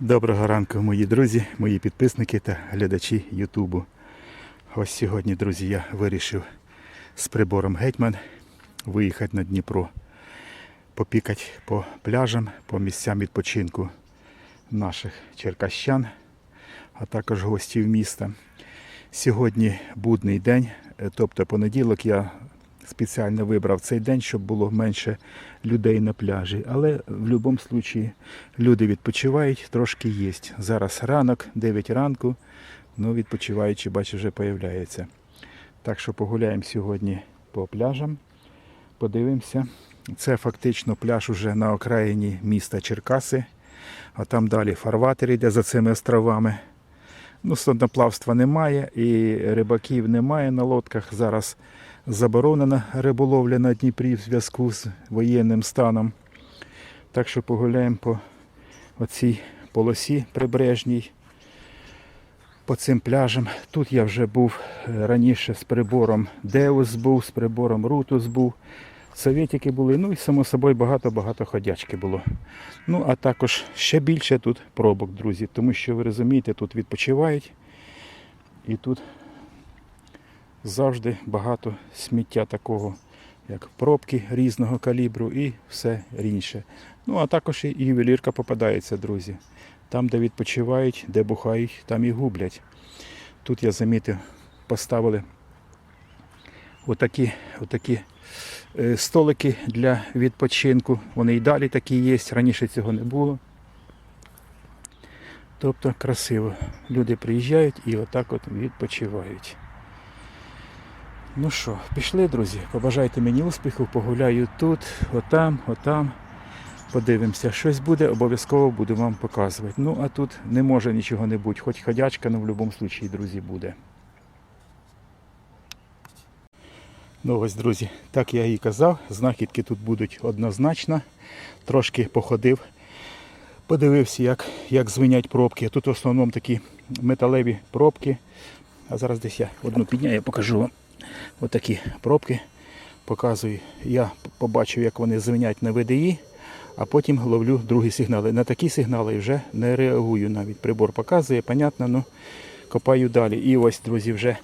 Доброго ранку, мої друзі, мої підписники та глядачі Ютубу. Ось сьогодні, друзі, я вирішив з прибором Гетьман виїхати на Дніпро, попікати по пляжам, по місцям відпочинку наших черкащан, а також гостів міста. Сьогодні будний день, тобто понеділок я спеціально вибрав цей день, щоб було менше людей на пляжі. Але в будь-якому випадку люди відпочивають, трошки є. Зараз ранок, 9 ранку, ну відпочиваючи, бачу, вже появляється. Так що погуляємо сьогодні по пляжам, подивимося. Це фактично пляж уже на окраїні міста Черкаси, а там далі фарватер йде за цими островами. Ну, судноплавства немає і рибаків немає на лодках. Зараз заборонена риболовля на Дніпрі в зв'язку з воєнним станом. Так що погуляємо по оцій полосі прибережній, по цим пляжам. Тут я вже був е, раніше з прибором Деус був, з прибором Рутус був. Совєтики були, ну і само собою багато-багато ходячки було. Ну, а також ще більше тут пробок, друзі, тому що ви розумієте, тут відпочивають і тут завжди багато сміття такого, як пробки різного калібру і все інше. Ну, а також і ювелірка попадається, друзі. Там, де відпочивають, де бухають, там і гублять. Тут я замітив, поставили отакі, отакі е, столики для відпочинку. Вони і далі такі є. Раніше цього не було. Тобто красиво. Люди приїжджають і отак от відпочивають. Ну що, пішли, друзі. Побажайте мені успіху, погуляю тут, отам, отам. Подивимося, щось буде, обов'язково буду вам показувати. Ну, а тут не може нічого не бути, хоч ходячка, але в будь-якому випадку, друзі, буде. Ну ось, друзі, так я і казав, знахідки тут будуть однозначно. Трошки походив, подивився, як, як звинять пробки. Тут в основному такі металеві пробки. А зараз десь я одну підняю, я покажу вам. Отакі пробки показую. Я побачив, як вони звинять на ВДІ, а потім ловлю другі сигнали. На такі сигнали вже не реагую навіть. Прибор показує, понятно, ну копаю далі. І ось, друзі, вже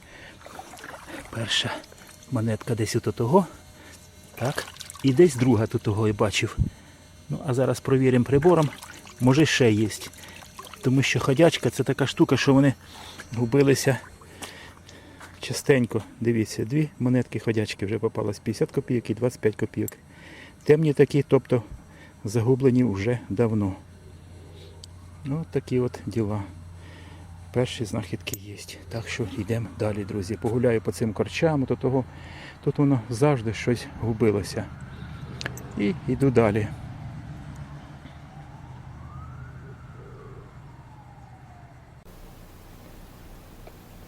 перша монетка десь от того. Так. І десь друга тут того я бачив. Ну, а зараз провіримо прибором. Може ще є. Тому що ходячка це така штука, що вони губилися частенько. Дивіться, дві монетки ходячки вже попалось 50 копійок і 25 копійок. Темні такі, тобто загублені вже давно. Ну, такі от діла. Перші знахідки є. Так що йдемо далі, друзі. Погуляю по цим корчам, то того, тут воно завжди щось губилося. І йду далі.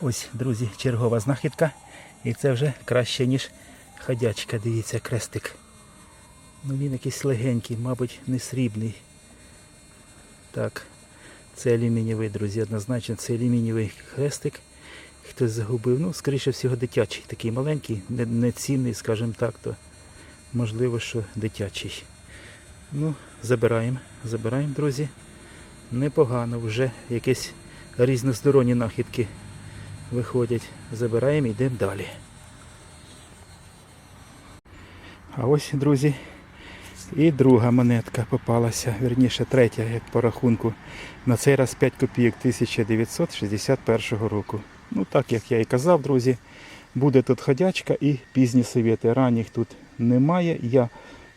Ось, друзі, чергова знахідка. І це вже краще, ніж ходячка. Дивіться, крестик. Ну він якийсь легенький, мабуть, не срібний. Так, це алюмінієвий, друзі, однозначно, це алюмінієвий хрестик. Хтось загубив. Ну, скоріше всього, дитячий, такий маленький, не, не скажімо так, то можливо, що дитячий. Ну, забираємо, забираємо, друзі. Непогано, вже якісь різносторонні нахідки виходять. Забираємо і йдемо далі. А ось, друзі, і друга монетка попалася, вірніше третя, як по рахунку. На цей раз 5 копійок 1961 року. Ну так як я і казав, друзі, буде тут ходячка і пізні совєти. Ранніх тут немає. Я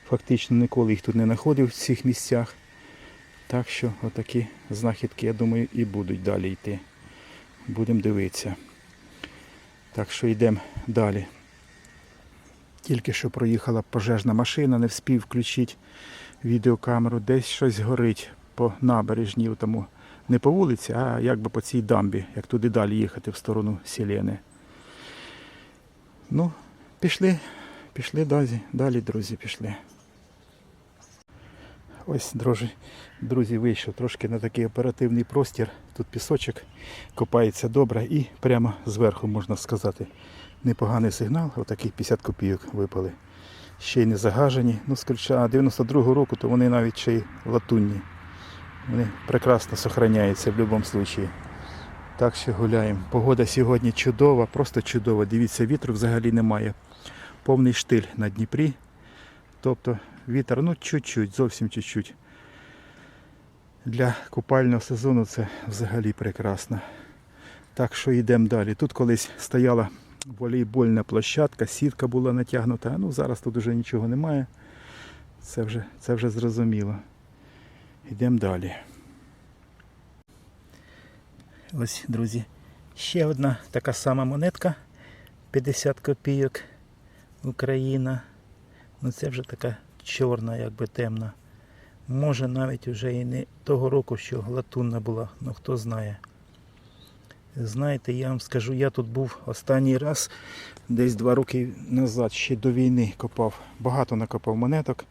фактично ніколи їх тут не знаходив в цих місцях. Так що отакі знахідки, я думаю, і будуть далі йти. Будемо дивитися. Так що йдемо далі. Тільки що проїхала пожежна машина, не вспів включити відеокамеру. Десь щось горить по набережній, тому не по вулиці, а якби по цій дамбі, як туди далі їхати в сторону Сілени. Ну, пішли, пішли далі, далі, друзі, пішли. Ось, друзі, друзі, вийшов трошки на такий оперативний простір. Тут пісочок копається добре і прямо зверху, можна сказати, непоганий сигнал. Отакий 50 копійок випали. Ще й не загажені. Ну, з ключа 92-го року, то вони навіть ще й латунні. Вони прекрасно зберігаються в будь-якому випадку. Так що гуляємо. Погода сьогодні чудова, просто чудова. Дивіться, вітру взагалі немає. Повний штиль на Дніпрі. Тобто вітер, ну чуть-чуть, зовсім чуть-чуть. Для купального сезону це взагалі прекрасно. Так що йдемо далі. Тут колись стояла волейбольна площадка, сітка була натягнута. Ну зараз тут вже нічого немає. Це вже, це вже зрозуміло. Йдемо далі. Ось, друзі, ще одна така сама монетка. 50 копійок. Україна. Ну це вже така чорна, якби темна. Може навіть вже і не того року, що латунна була, ну хто знає. Знаєте, я вам скажу, я тут був останній раз, десь два роки назад, ще до війни копав. Багато накопав монеток.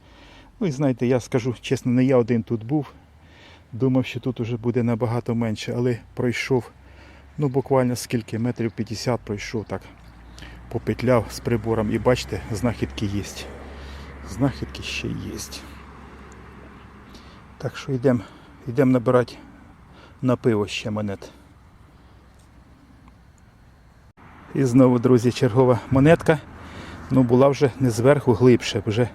Ну і знаєте, я скажу чесно, не я один тут був. Думав, що тут уже буде набагато менше, але пройшов, ну буквально скільки, метрів 50 пройшов так. Попетляв з прибором і бачите, знахідки є. Знахідки ще є. Так що йдемо йдем набирати на пиво ще монет. І знову, друзі, чергова монетка. Ну, була вже не зверху глибше, вже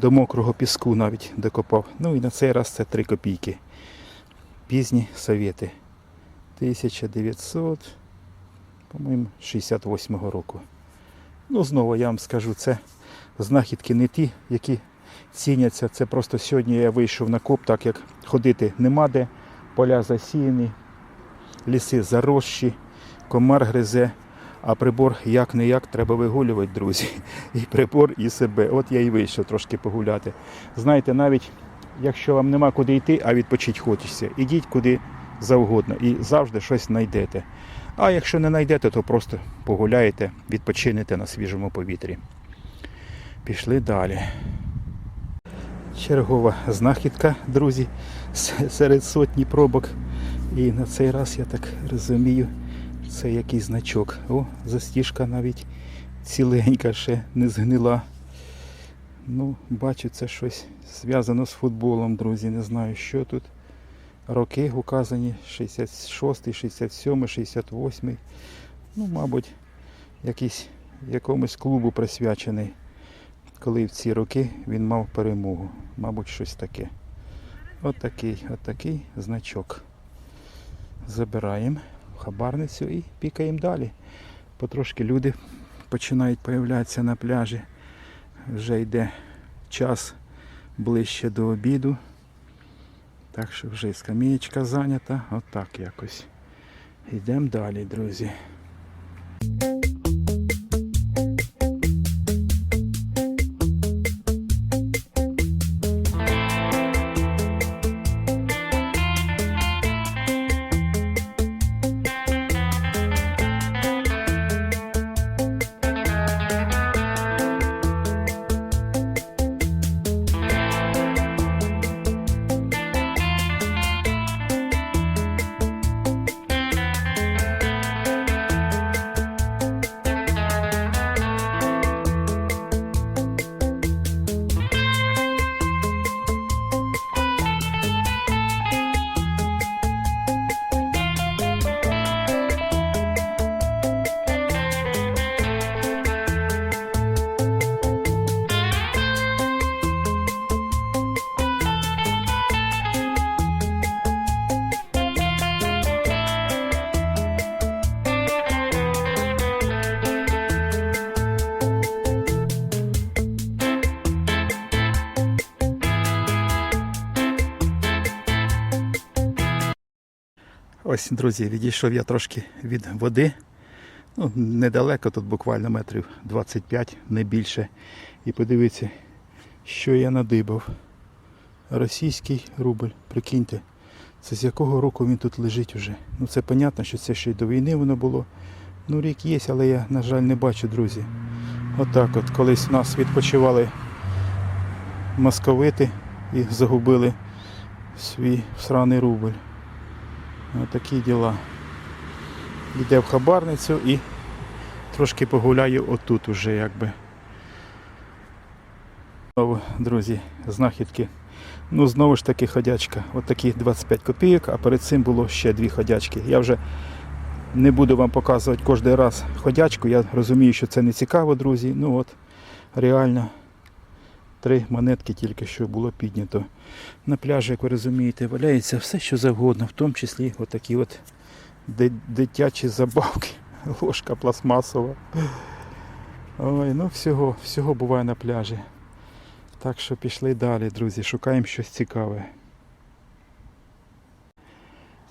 до мокрого піску навіть докопав. Ну і на цей раз це 3 копійки. Пізні совєти. 1900, по-моєму, 68-го року. Ну, знову я вам скажу, це знахідки не ті, які ціняться. Це просто сьогодні я вийшов на коп, так як ходити нема де, поля засіяні, ліси заросші, комар гризе, а прибор як не як треба вигулювати, друзі. І прибор, і себе. От я і вийшов трошки погуляти. Знаєте, навіть якщо вам нема куди йти, а відпочити хочеться, ідіть куди завгодно і завжди щось знайдете. А якщо не знайдете, то просто погуляєте, відпочинете на свіжому повітрі. Пішли далі. Чергова знахідка, друзі, серед сотні пробок. І на цей раз, я так розумію, це якийсь значок. О, застіжка навіть ціленька ще не згнила. Ну, бачу, це щось зв'язано з футболом, друзі. Не знаю, що тут. Роки указані 66, 67, 68. Ну, мабуть, якийсь якомусь клубу присвячений, коли в ці роки він мав перемогу. Мабуть, щось таке. Отакий, отакий значок. Забираємо хабарницю і пікаємо далі. Потрошки люди починають появлятися на пляжі. Вже йде час ближче до обіду. Так що вже скамієчка зайнята. Отак якось. Йдемо далі, друзі. Ось, друзі, відійшов я трошки від води. Ну, недалеко, тут буквально метрів 25, не більше. І подивіться, що я надибав. Російський рубль, прикиньте, Це з якого року він тут лежить вже. Ну це понятно, що це ще й до війни воно було. Ну рік є, але я, на жаль, не бачу, друзі. Отак от, колись у нас відпочивали московити і загубили свій сраний рубль. Отакі діла. Йде в хабарницю і трошки погуляю отут уже якби. Знову, друзі, знахідки. Ну, знову ж таки ходячка. От такі 25 копійок, а перед цим було ще дві ходячки. Я вже не буду вам показувати кожен раз ходячку. Я розумію, що це не цікаво, друзі. Ну от, реально, три монетки тільки що було піднято. На пляжі, як ви розумієте, валяється все, що завгодно, в тому числі отакі от дитячі забавки. Ложка пластмасова. Ой, ну всього, всього буває на пляжі. Так що пішли далі, друзі, шукаємо щось цікаве.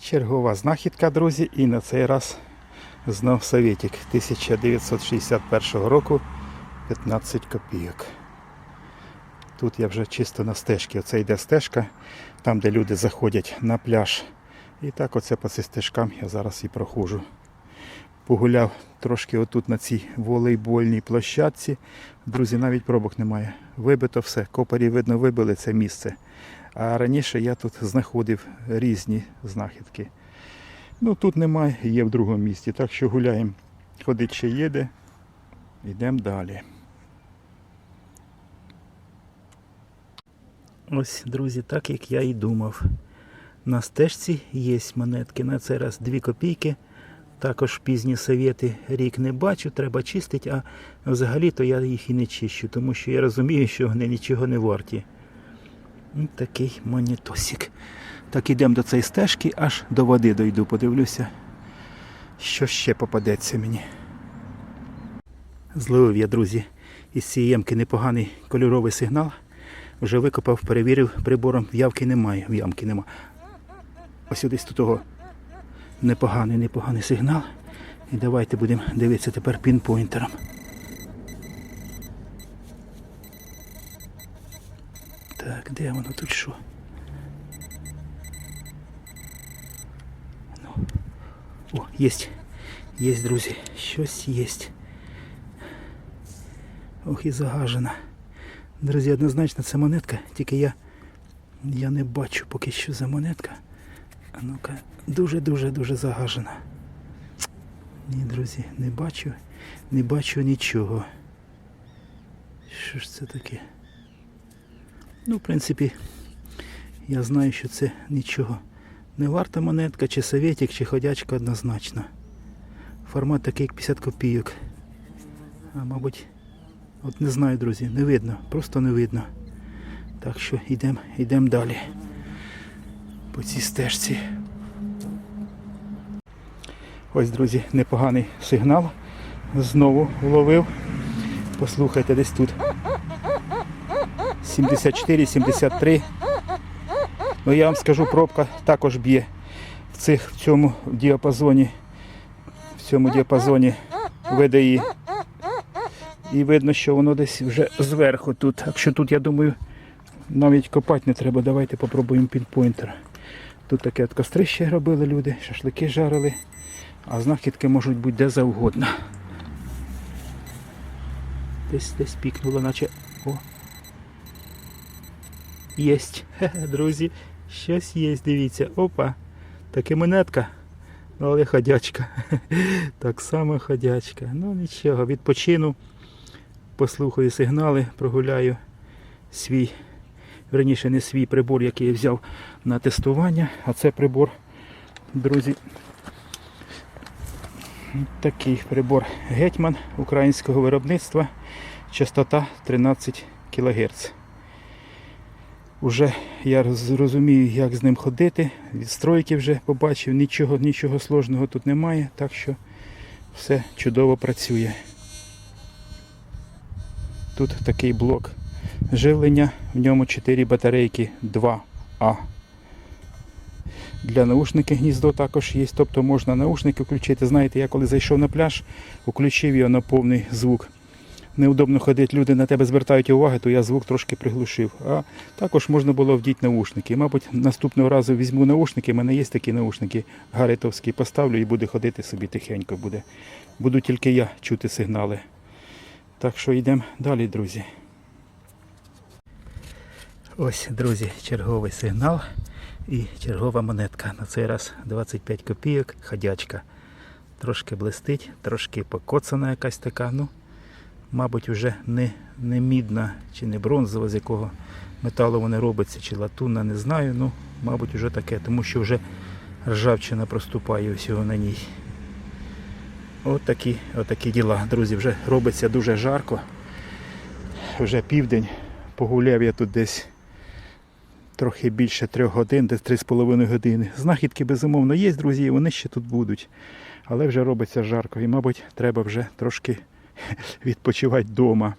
Чергова знахідка, друзі, і на цей раз знов Советик 1961 року 15 копійок. Тут я вже чисто на стежці. Оце йде стежка, там де люди заходять на пляж. І так оце по цим стежкам я зараз і проходжу. Погуляв трошки отут на цій волейбольній площадці. Друзі, навіть пробок немає. Вибито все. Копарі, видно, вибили це місце. А раніше я тут знаходив різні знахідки. Ну тут немає, є в другому місці. Так що гуляємо. Ходить ще їде. Йдемо далі. Ось, друзі, так як я і думав. На стежці є монетки. На цей раз 2 копійки. Також пізні совєти рік не бачу, треба чистити, а взагалі-то я їх і не чищу, тому що я розумію, що вони нічого не варті. Ось такий монетосик. Так ідемо до цієї стежки, аж до води дойду, подивлюся, що ще попадеться мені. Зловив я, друзі, із цієї ямки непоганий кольоровий сигнал. Вже викопав, перевірив прибором, явки немає, в ямки нема. Ось десь тут того непоганий, непоганий сигнал. І давайте будемо дивитися тепер пінпойнтером. Так, де воно тут що? Ну. О, єсть. Єсть, друзі. Щось єсть. Ох і загажена. Друзі, однозначно це монетка, тільки я, я не бачу поки що за монетка. А ну-ка, дуже-дуже-дуже загажена. Ні, друзі, не бачу, не бачу нічого. Що ж це таке? Ну, в принципі, я знаю, що це нічого. Не варта монетка, чи советик, чи ходячка однозначно. Формат такий, як 50 копійок. А мабуть, от не знаю, друзі, не видно, просто не видно. Так що йдемо йдем далі по цій стежці. Ось, друзі, непоганий сигнал. Знову вловив. Послухайте, десь тут. 74-73. Ну я вам скажу, пробка також б'є в цих, в цьому діапазоні. В цьому діапазоні ВДІ. І видно, що воно десь вже зверху тут. Так що тут, я думаю, навіть копати не треба. Давайте попробуємо пінпойнтер. Тут таке от кострище робили люди, шашлики жарили, а знахідки можуть бути де завгодно. Десь десь пікнуло, наче. О. Єсть. Хе-хе, друзі. Щось є, дивіться. Опа. Таке монетка. Ну, але ходячка. Так само ходячка. Ну нічого, відпочину. Послухаю сигнали, прогуляю свій, верніше не свій прибор, який я взяв на тестування, а це прибор, друзі. Такий прибор Гетьман українського виробництва. Частота 13 кГц. Уже я зрозумію, як з ним ходити. Відстройки вже побачив, нічого, нічого сложного тут немає, так що все чудово працює. Тут такий блок живлення, в ньому 4 батарейки 2А. Для наушників гніздо також є, тобто можна наушники включити. Знаєте, я коли зайшов на пляж, включив його на повний звук. неудобно ходити, люди на тебе звертають увагу, то я звук трошки приглушив. А також можна було вдіти наушники. Мабуть, наступного разу візьму наушники, у мене є такі наушники гаритовські, поставлю і буде ходити собі тихенько буде. Буду тільки я чути сигнали. Так що йдемо далі, друзі. Ось, друзі, черговий сигнал і чергова монетка. На цей раз 25 копійок, ходячка. Трошки блистить, трошки покоцана якась така. Ну, мабуть, вже не, не мідна чи не бронзова, з якого металу вони робиться, чи латунна, не знаю. Ну, мабуть, вже таке, тому що вже ржавчина проступає всього на ній. От такі, от діла. Друзі, вже робиться дуже жарко. Вже південь. Погуляв я тут десь трохи більше трьох годин, десь три з половиною години. Знахідки, безумовно, є, друзі, вони ще тут будуть. Але вже робиться жарко і, мабуть, треба вже трошки відпочивати вдома.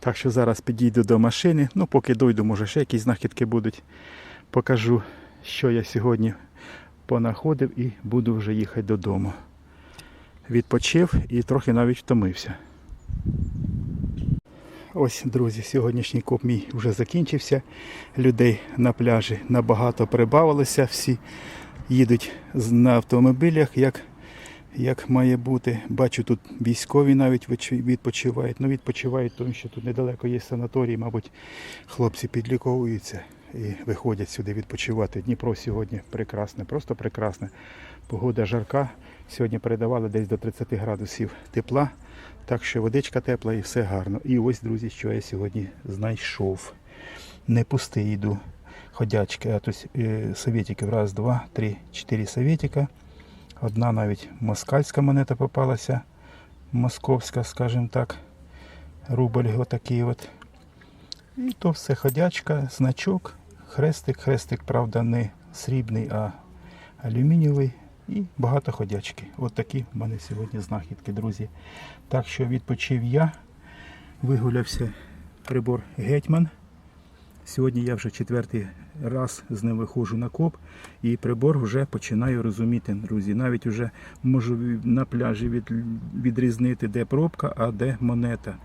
Так що зараз підійду до машини. Ну, поки дойду, може ще якісь знахідки будуть. Покажу, що я сьогодні понаходив і буду вже їхати додому. Відпочив і трохи навіть втомився. Ось, друзі, сьогоднішній коп мій вже закінчився. Людей на пляжі набагато прибавилося. Всі їдуть на автомобілях, як, як має бути. Бачу, тут військові навіть відпочивають. Ну, відпочивають, тому що тут недалеко є санаторій, мабуть, хлопці підліковуються і виходять сюди відпочивати. Дніпро сьогодні прекрасне, просто прекрасне. Погода жарка. Сьогодні передавали десь до 30 градусів тепла. Так що водичка тепла і все гарно. І ось, друзі, що я сьогодні знайшов. Не пустий йду. Ходячки, а тут е, совєтиків. Раз, два, три, чотири совєтика. Одна навіть москальська монета попалася. Московська, скажімо так. Рубль отакий от. І то все ходячка, значок, хрестик. Хрестик, правда, не срібний, а алюмінієвий. І багато ходячки. От такі в мене сьогодні знахідки, друзі. Так що відпочив я, вигулявся прибор Гетьман. Сьогодні я вже четвертий раз з ним виходжу на коп, і прибор вже починаю розуміти, друзі. Навіть вже можу на пляжі від, відрізнити, де пробка, а де монета.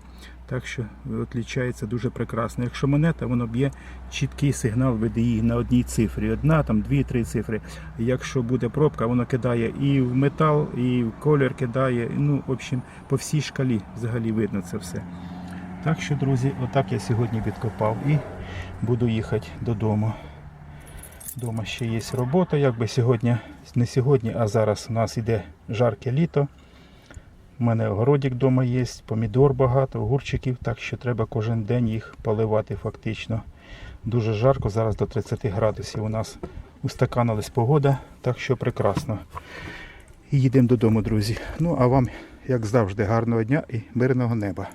Так що відлічається дуже прекрасно. Якщо монета, воно б'є чіткий сигнал VDI на одній цифрі. Одна, там дві, три цифри. Якщо буде пробка, воно кидає і в метал, і в колір кидає. Ну, в общем, по всій шкалі взагалі видно це все. Так що, друзі, отак я сьогодні відкопав і буду їхати додому. Дома ще є робота, якби сьогодні, не сьогодні, а зараз у нас іде жарке літо. У мене огородик вдома є, помідор багато, огурчиків, так що треба кожен день їх поливати фактично. Дуже жарко, зараз до 30 градусів у нас устаканилась погода, так що прекрасно. Їдемо додому, друзі. Ну а вам, як завжди, гарного дня і мирного неба.